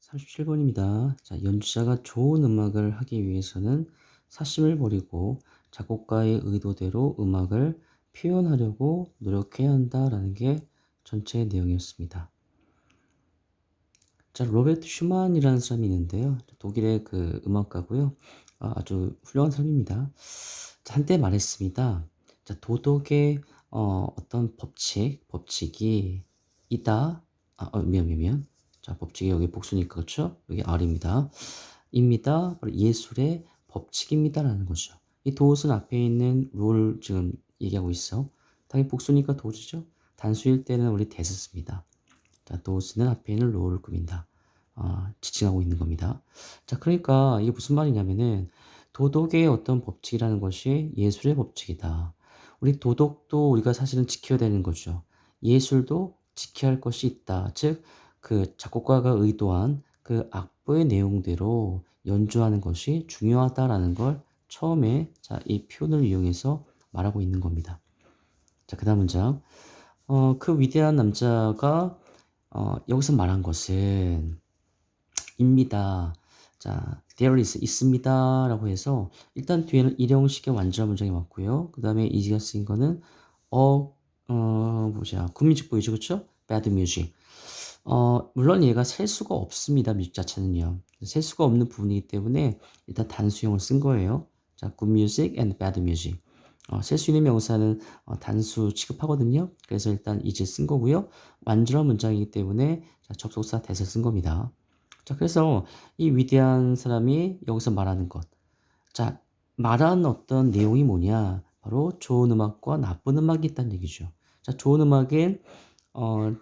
37번입니다. 자, 연주자가 좋은 음악을 하기 위해서는 사심을 버리고 작곡가의 의도대로 음악을 표현하려고 노력해야 한다라는 게 전체 내용이었습니다. 자, 로베르트 슈만이라는 사람이 있는데요. 독일의 그 음악가고요. 아, 아주 훌륭한 사람입니다. 자, 한때 말했습니다. 자, 도덕의 어, 어떤 법칙, 법칙이 있다. 아, 어, 미안, 미안, 미안. 자, 법칙이 여기 복수니까 그렇죠? 여기 R입니다. 입니다. 예술의 법칙입니다라는 거죠. 이 도옷은 앞에 있는 롤 지금 얘기하고 있어. 당연히 복수니까 도즈죠. 단수일 때는 우리 대스 씁니다. 자, 도스는 앞에 있는 롤을 꾸민다. 아, 지칭하고 있는 겁니다. 자, 그러니까 이게 무슨 말이냐면은 도덕의 어떤 법칙이라는 것이 예술의 법칙이다. 우리 도덕도 우리가 사실은 지켜야 되는 거죠. 예술도 지켜야 할 것이 있다. 즉, 그 작곡가가 의도한 그 악보의 내용대로 연주하는 것이 중요하다라는 걸 처음에 자, 이 표현을 이용해서 말하고 있는 겁니다. 자, 그 다음 문장. 어, 그 위대한 남자가 어, 여기서 말한 것은 입니다. 자, there is 있습니다. 라고 해서 일단 뒤에는 일형식의 완전한 문장이 맞고요. 그 다음에 이지가 쓰인 거는 어, 어, 뭐냐. 굿뮤직 보이죠. 그쵸? bad music. 어, 물론 얘가 셀 수가 없습니다. 뮤직 자체는요. 셀 수가 없는 부분이기 때문에 일단 단수형을 쓴 거예요. 자, good music and bad music. 어, 셀 수 있는 명사는 어, 단수 취급하거든요. 그래서 일단 이제 쓴 거고요. 완전한 문장이기 때문에 자, 접속사 대서 쓴 겁니다. 자, 그래서 이 위대한 사람이 여기서 말하는 것. 자, 말하는 어떤 내용이 뭐냐? 바로 좋은 음악과 나쁜 음악이 있다는 얘기죠. 자, 좋은 음악은 어,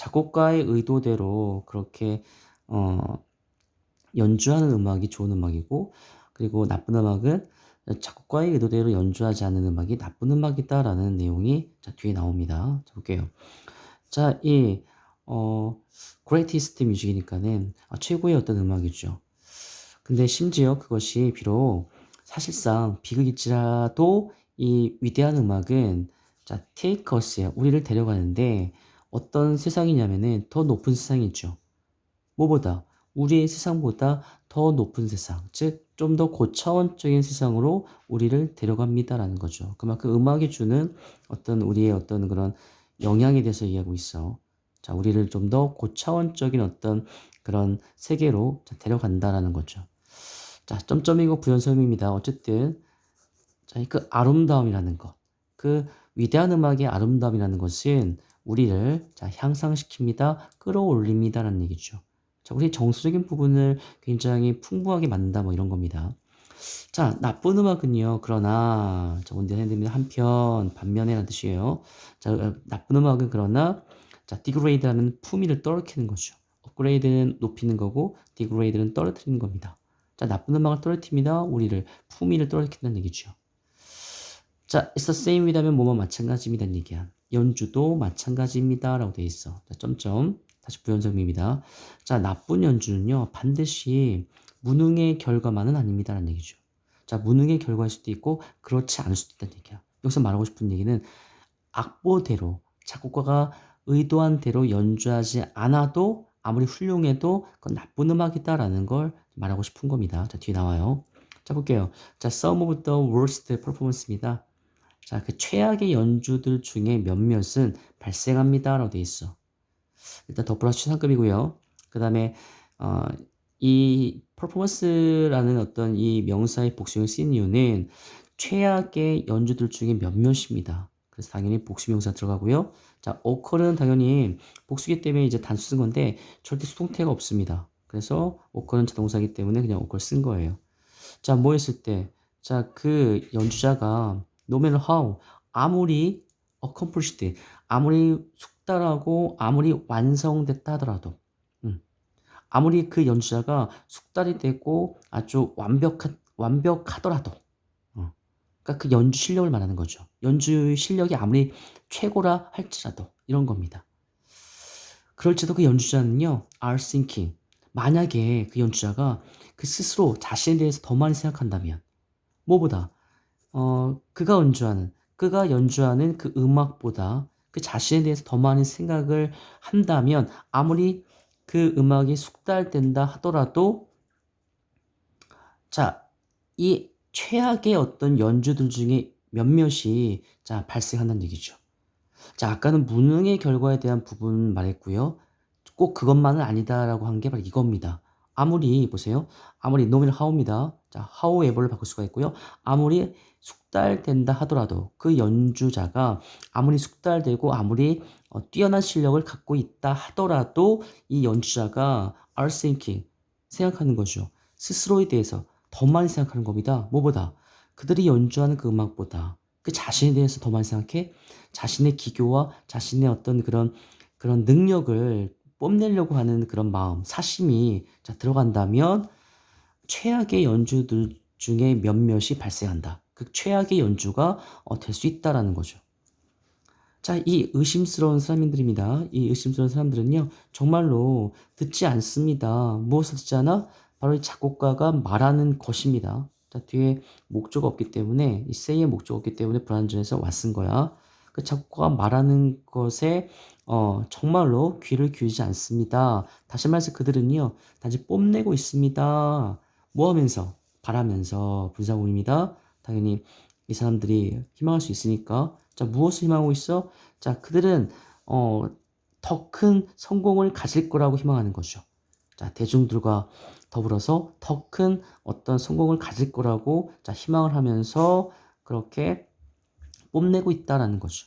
작곡가의 의도대로 그렇게 어, 연주하는 음악이 좋은 음악이고 그리고 나쁜 음악은 작곡가의 의도대로 연주하지 않는 음악이 나쁜 음악이다라는 내용이 자, 뒤에 나옵니다. 자, 볼게요. 자, 이 어, greatest music이니까는 아, 최고의 어떤 음악이죠. 근데 심지어 그것이 비록 사실상 비극일지라도 이 위대한 음악은 자, take us예요. 우리를 데려가는데 어떤 세상이냐면은 더 높은 세상이죠. 뭐보다 우리의 세상보다 더 높은 세상, 즉 좀 더 고차원적인 세상으로 우리를 데려갑니다라는 거죠. 그만큼 음악이 주는 어떤 우리의 어떤 그런 영향에 대해서 이야기하고 있어. 자, 우리를 좀 더 고차원적인 어떤 그런 세계로 데려간다라는 거죠. 자, 점점이고 부연설명입니다. 어쨌든 자, 그 아름다움이라는 것, 그 위대한 음악의 아름다움이라는 것은 우리를 자, 향상시킵니다, 끌어올립니다 라는 얘기죠. 자, 우리 정서적인 부분을 굉장히 풍부하게 만든다, 뭐 이런 겁니다. 자, 나쁜 음악은요, 그러나, 자, 온대 핸드입니다. 한편, 반면에라는 뜻이에요. 자, 어, 나쁜 음악은 그러나, 자, 디그레이드하는 품위를 떨어뜨리는 거죠. 업그레이드는 높이는 거고, 디그레이드는 떨어뜨리는 겁니다. 자, 나쁜 음악을 떨어뜨립니다. 우리를 품위를 떨어뜨린다는 얘기죠. 자, it's the same 하면 뭐뭐 마찬가지입니다는 얘기야. 연주도 마찬가지입니다. 라고 돼 있어. 자, 점점. 다시 부연설명입니다. 자, 나쁜 연주는요, 반드시 무능의 결과만은 아닙니다 라는 얘기죠. 자, 무능의 결과일 수도 있고, 그렇지 않을 수도 있다는 얘기야. 여기서 말하고 싶은 얘기는 악보대로, 작곡가가 의도한 대로 연주하지 않아도 아무리 훌륭해도 그건 나쁜 음악이다라는 걸 말하고 싶은 겁니다. 자, 뒤에 나와요. 자, 볼게요. 자, Some of the worst performance입니다. 자, 그 최악의 연주들 중에 몇몇은 발생합니다 라고 돼 있어. 일단 더 플러스 최상급이고요. 그 다음에 어, 이 퍼포먼스라는 어떤 이 명사의 복수형을 쓰인 이유는 최악의 연주들 중에 몇몇입니다. 그래서 당연히 복수명사 들어가고요. 자, 오컬은 당연히 복수기 때문에 이제 단수 쓴 건데 절대 수동태가 없습니다. 그래서 오컬은 자동사기 때문에 그냥 오컬 쓴 거예요. 자, 뭐 했을 때? 자, 그 연주자가 no matter how 아무리 accomplished 아무리 숙달하고 아무리 완성됐다 하더라도 음, 아무리 그 연주자가 숙달이 되고 아주 완벽한 완벽하더라도 어, 그러니까 그 연주 실력을 말하는 거죠. 연주 실력이 아무리 최고라 할지라도 이런 겁니다. 그럴지도 그 연주자는요, are thinking. 만약에 그 연주자가 그 스스로 자신에 대해서 더 많이 생각한다면, 뭐보다, 어, 그가 연주하는, 그가 연주하는 그 음악보다 그 자신에 대해서 더 많은 생각을 한다면 아무리 그 음악이 숙달된다 하더라도 자, 이 최악의 어떤 연주들 중에 몇몇이 자, 발생한다는 얘기죠. 자, 아까는 무능의 결과에 대한 부분 말했고요. 꼭 그것만은 아니다라고 한 게 바로 이겁니다. 아무리 보세요. 아무리 노밀 하우입니다. 자, however를 바꿀 수가 있고요. 아무리 숙달된다 하더라도 그 연주자가 아무리 숙달되고 아무리 어, 뛰어난 실력을 갖고 있다 하더라도 이 연주자가 are thinking 생각하는 거죠. 스스로에 대해서 더 많이 생각하는 겁니다. 뭐보다 그들이 연주하는 그 음악보다 그 자신에 대해서 더 많이 생각해 자신의 기교와 자신의 어떤 그런 그런 능력을 뽐내려고 하는 그런 마음, 사심이 자, 들어간다면 최악의 연주들 중에 몇몇이 발생한다. 그 최악의 연주가 어, 될 수 있다라는 거죠. 자, 이 의심스러운 사람들입니다. 이 의심스러운 사람들은요, 정말로 듣지 않습니다. 무엇을 듣지 않아? 바로 이 작곡가가 말하는 것입니다. 자, 뒤에 목조가 없기 때문에, 이 say의 목조가 없기 때문에 불안전에서 왔은 거야. 그 작곡가가 말하는 것에, 어, 정말로 귀를 기울이지 않습니다. 다시 말해서 그들은요, 단지 뽐내고 있습니다. 뭐 하면서? 바라면서 분사구입니다. 당연히 이 사람들이 희망할 수 있으니까. 자, 무엇을 희망하고 있어? 자, 그들은, 어, 더 큰 성공을 가질 거라고 희망하는 거죠. 자, 대중들과 더불어서 더 큰 어떤 성공을 가질 거라고 자, 희망을 하면서 그렇게 뽐내고 있다라는 거죠.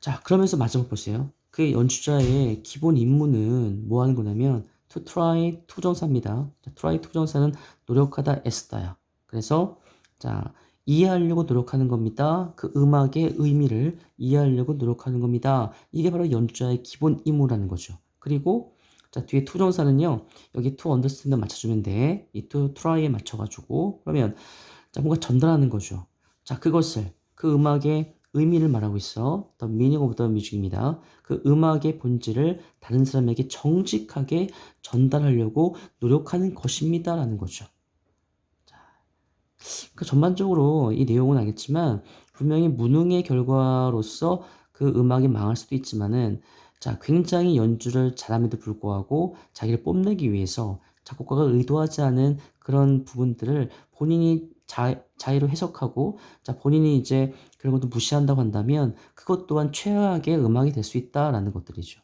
자, 그러면서 마지막 보세요. 그 연주자의 기본 임무는 뭐 하는 거냐면 to try 투정사입니다. 자, try 투정사는 노력하다 애쓰다야. 그래서 자, 이해하려고 노력하는 겁니다. 그 음악의 의미를 이해하려고 노력하는 겁니다. 이게 바로 연주자의 기본 임무라는 거죠. 그리고 자, 뒤에 투정사는요. 여기 to understand에 맞춰주면 돼. 이 to try에 맞춰가지고 그러면 자, 뭔가 전달하는 거죠. 자, 그것을 그 음악의 의미를 말하고 있어. The meaning of the music입니다. 그 음악의 본질을 다른 사람에게 정직하게 전달하려고 노력하는 것입니다 라는 거죠. 자, 그 전반적으로 이 내용은 알겠지만 분명히 무능의 결과로서 그 음악이 망할 수도 있지만은 자, 굉장히 연주를 잘함에도 불구하고 자기를 뽐내기 위해서 작곡가가 의도하지 않은 그런 부분들을 본인이 자, 자의로 해석하고 자, 본인이 이제 그런 것도 무시한다고 한다면 그것 또한 최악의 음악이 될 수 있다라는 것들이죠.